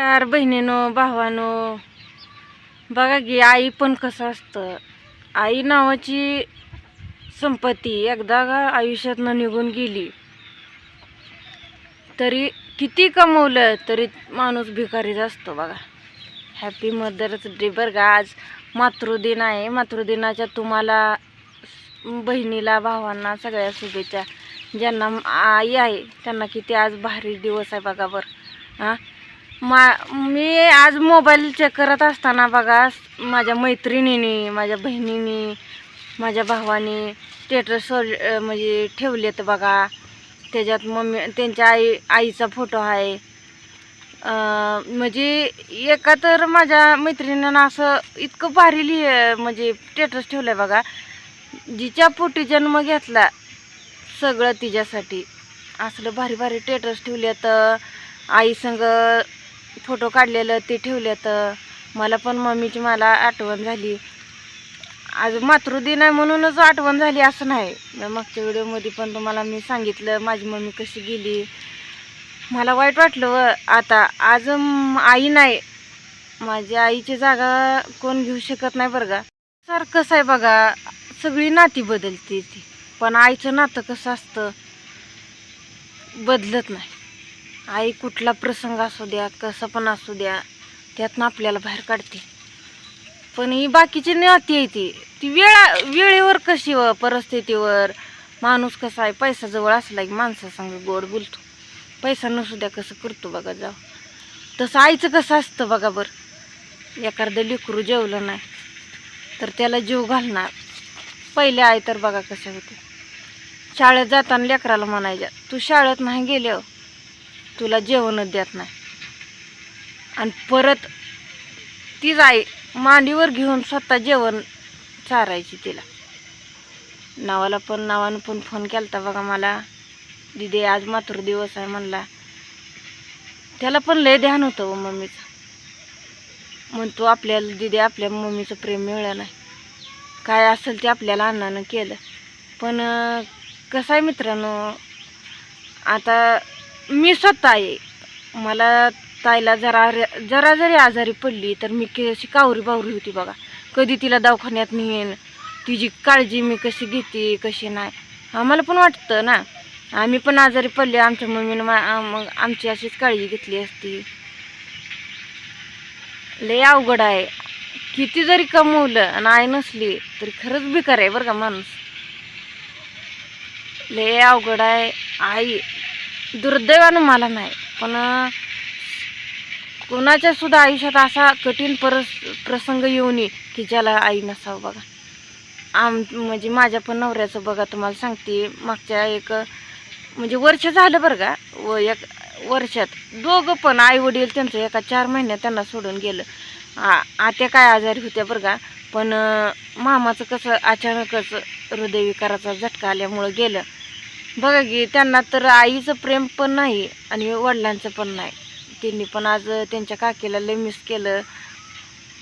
नमस्कार बहिणीनो भावानो. बघा की आई पण कसं असतं. आई नावाची संपत्ती एकदा का आयुष्यातनं निघून गेली तरी किती कमवलं तरी माणूस भिकारीच असतो बघा. हॅपी मदर्स डे बरं का. आज मातृदिन आहे. मातृदिनाच्या तुम्हाला बहिणीला भावांना सगळ्या शुभेच्छा. ज्यांना आई आहे त्यांना किती आज भारी दिवस आहे बघा बरं. हां? मा मी आज मोबाईल चेक करत असताना बघा माझ्या मैत्रिणीने माझ्या बहिणीने माझ्या भावाने स्टेटस म्हणजे ठेवलेत बघा. त्याच्यात मम्मी त्यांच्या आई आईचा फोटो आहे. म्हणजे एका तर माझ्या मैत्रिणीनं असं इतकं भारी लिह म्हणजे स्टेटस ठेवलं आहे बघा. जिच्या पोटी जन्म घेतला सगळं तिच्यासाठी. असलं भारी भारी स्टेटस ठेवल्यात आई संग फोटो काढलेलं ते ठेवल्यात मला पण मम्मीची मला आठवण झाली. आज मातृदिन आहे म्हणूनच आठवण झाली असं नाही. मागच्या व्हिडिओमध्ये पण तुम्हाला मी सांगितलं माझी मम्मी कशी गेली. मला वाईट वाटलं व आता आज आई नाही. माझ्या आईची जागा कोण घेऊ शकत नाही बरं का. सारखंच आहे बघा सगळी नाती बदलते ती. पण आईचं नातं कसं असतं बदलत नाही. आई कुठला प्रसंग असू द्या कसं पण असू द्या त्यातनं आपल्याला बाहेर काढते. पण ही बाकीची नाती आहे ती. ती वेळा वेळेवर कशी व परिस्थितीवर माणूस कसा आहे पैसा जवळ असला की माणसासंग गोड बोलतो. पैसा नसू द्या कसं करतो बघा जाव. तसं आईचं कसं असतं बघा बरं. एखादं लेकरू जेवलं नाही तर त्याला जीव घालणार. पहिले आई तर बघा कशा होते. शाळेत जाताना लेकराला म्हणायच्या तू शाळेत नाही गेल्यावर तुला जेवणच देत नाही. आणि परत तीच आई मांडीवर घेऊन स्वतः जेवण चारायची तिला. नावाला पण नावानं पण फोन केला होता बघा मला. दिदी आज मातृ दिवस आहे म्हणला. त्याला पण लय ध्यान होतं व मम्मीचं. म्हणतो आपल्याला दिदी आपल्या मम्मीचं प्रेम मिळलं नाही. काय असेल ते आपल्याला अण्णानं केलं. पण कसं आहे मित्रांनो आता मी स्वतः आहे. मला ताईला जरा जरा जरी आजारी पडली तर मी कशी कावरी बावरी होती बघा. कधी तिला दवाखान्यात नेईन तिची काळजी मी कशी घेते कशी नाही. आम्हाला पण वाटतं ना. आम्ही पण आजारी पडले आमच्या मम्मीनं मा मग आमची अशीच काळजी घेतली असती. लय अवघड आहे. किती जरी कमवलं आणि आई नसली तरी खरंच बेकार आहे बरं का माणूस. लय अवघड आहे. आई दुर्दैवानं मला नाही. पण कोणाच्या सुद्धा आयुष्यात असा कठीण परस प्रसंग येऊ नये की ज्याला आई नसावं बघा. आम म्हणजे माझ्या पण नवऱ्याचं बघा तुम्हाला सांगते. मागच्या एक म्हणजे वर्ष झालं बरं का व एक वर्षात. दोघं पण आई वडील त्यांचं एका चार महिन्यात त्यांना सोडून गेलं. आ आत्या काय आजारी होत्या बरं का पण मामाचं कसं अचानकच हृदयविकाराचा झटका आल्यामुळं गेलं. बघा की त्यांना तर आईचं प्रेम पण नाही आणि वडिलांचं पण नाही. त्यांनी पण आज त्यांच्या काकीला लय मिस केलं.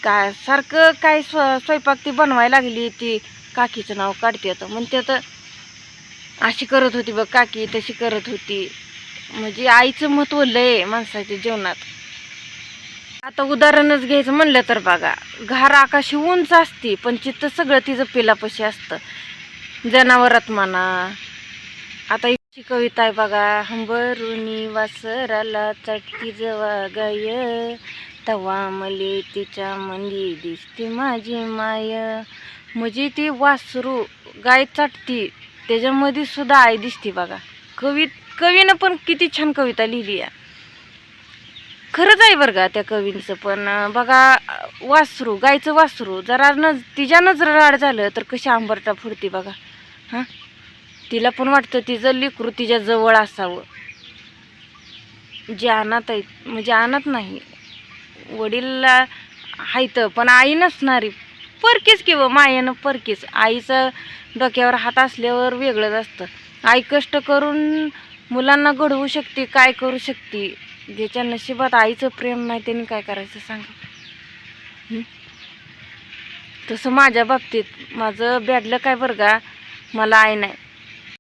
काय सारखं काय स्व स्वयंपाक ती बनवायला लागली ती काकीचं नाव काढते तर म्हणते तर अशी करत होती बघ काकी तशी करत होती. म्हणजे आईचं महत्त्व लय माणसाच्या जीवनात. आता उदाहरणच घ्यायचं म्हणलं तर बघा घार आकाशी उंच असते पण चित्त सगळं तिचं पिलापशी असतं. जनावरात म्हणा आता ही कविता आहे बघा. हंबरुनी वासराला चटकी जवा गाय तवा मले तिच्या मंदी दिसते माझी माय. म्हणजे ती वासरू गाय चाटती. त्याच्यामध्ये सुद्धा आई दिसते बघा. कवी कवीनं पण किती छान कविता लिहिली आहे खरंच आहे बरं का त्या कवींचं. पण बघा वासरू गायचं वासरू जरा न तिच्या नजर राड झालं तर कशी आंबरटा फुडते बघा. हां? तिला पण वाटतं तिचं लेकरू तिच्या जवळ असावं. जे अनाथ आहेत म्हणजे अनाथ नाही वडीलला आहेत पण आई नसणारी परकीच किंवा मायानं परकीच आईचं डोक्यावर हात असल्यावर वेगळंच असतं. आई कष्ट करून मुलांना घडवू शकते काय करू शकते? ज्याच्या नशिबात आईचं प्रेम नाही त्यांनी काय करायचं सांगा? तसं माझ्या बाबतीत माझं बॅडलं काय बरं का? मला आई नाही.